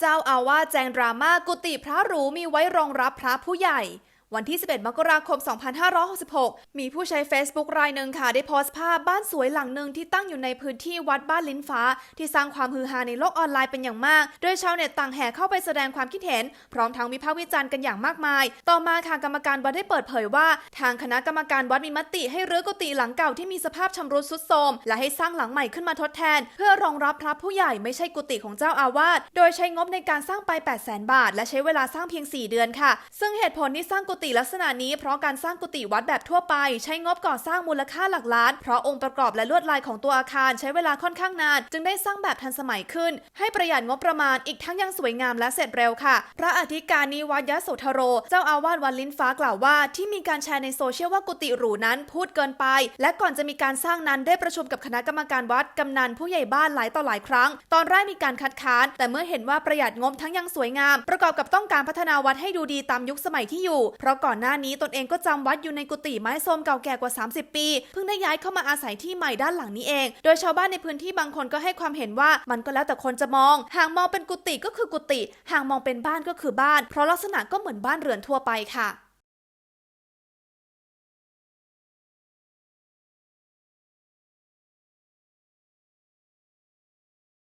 เจ้าอาวาสแจงดราม่ากุฏิพระหรูมีไว้รองรับพระผู้ใหญ่ วันที่ 11 มกราคม 2566 มีผู้ใช้ Facebook รายหนึ่งค่ะ ได้โพสต์ภาพบ้านสวยหลังหนึ่งที่ตั้งอยู่ในพื้นที่วัดบ้านลิ้นฟ้า ที่สร้างความฮือฮาในโลกออนไลน์เป็นอย่างมาก โดยชาวเน็ตต่างแห่เข้าไปแสดงความคิดเห็น พร้อมทั้งวิพากษ์วิจารณ์กันอย่างมากมาย ต่อมาค่ะกรรมการวัดได้เปิดเผยว่า ทางคณะกรรมการวัดมีมติ ให้รื้อกุฏิหลังเก่าที่มีสภาพชำรุดทรุดโทรมและให้สร้างหลังใหม่ขึ้นมาทดแทน เพื่อรองรับพระผู้ใหญ่ไม่ใช่กุฏิของเจ้าอาวาสโดยใช้งบในการสร้างไป 8 0 0 0 0 0 บาท และใช้เวลาสร้างเพียง 4 เดือนค่ะ ซึ่งเหตุผลที่สร้างกุฏิลักษณะนี้เพราะการสร้างกุฏิวัดแบบทั่วไป ใช้งบก่อสร้างมูลค่าหลักล้าน เพราะองค์ประกอบและลวดลายของตัวอาคารใช้เวลาค่อนข้างนาน จึงได้สร้างแบบทันสมัยขึ้น ให้ประหยัดงบประมาณอีกทั้งยังสวยงามและเสร็จเร็วค่ะ พระอธิการนิวัตยโสธโร เจ้าอาวาสวัดลิ้นฟ้ากล่าวว่า ที่มีการแชร์ในโซเชียลว่ากุฏิหรูนั้นพูดเกินไป และก่อนจะมีการสร้างนั้นได้ประชุมกับคณะกรรมการวัดกำนันผู้ใหญ่บ้านหลายต่อหลายครั้ง ตอนแรกมีการคัดค้าน แต่เมื่อเห็นว่าประหยัดงบทั้งยังสวยงาม ประกอบกับต้องการพัฒนาวัดให้ดูดีตามยุคสมัยที่อยู่เพราะก่อนหน้านี้ตนเองก็จำวัดอยู่ในกุฏิไม้ส้มเก่าแก่กว่า 30 ปี เพิ่งได้ย้ายเข้ามาอาศัยที่ใหม่ด้านหลังนี้เอง โดยชาวบ้านในพื้นที่บางคนก็ให้ความเห็นว่ามันก็แล้วแต่คนจะมอง หากมองเป็นกุฏิก็คือกุฏิ หากมองเป็นบ้านก็คือบ้าน เพราะลักษณะก็เหมือนบ้านเรือนทั่วไปค่ะ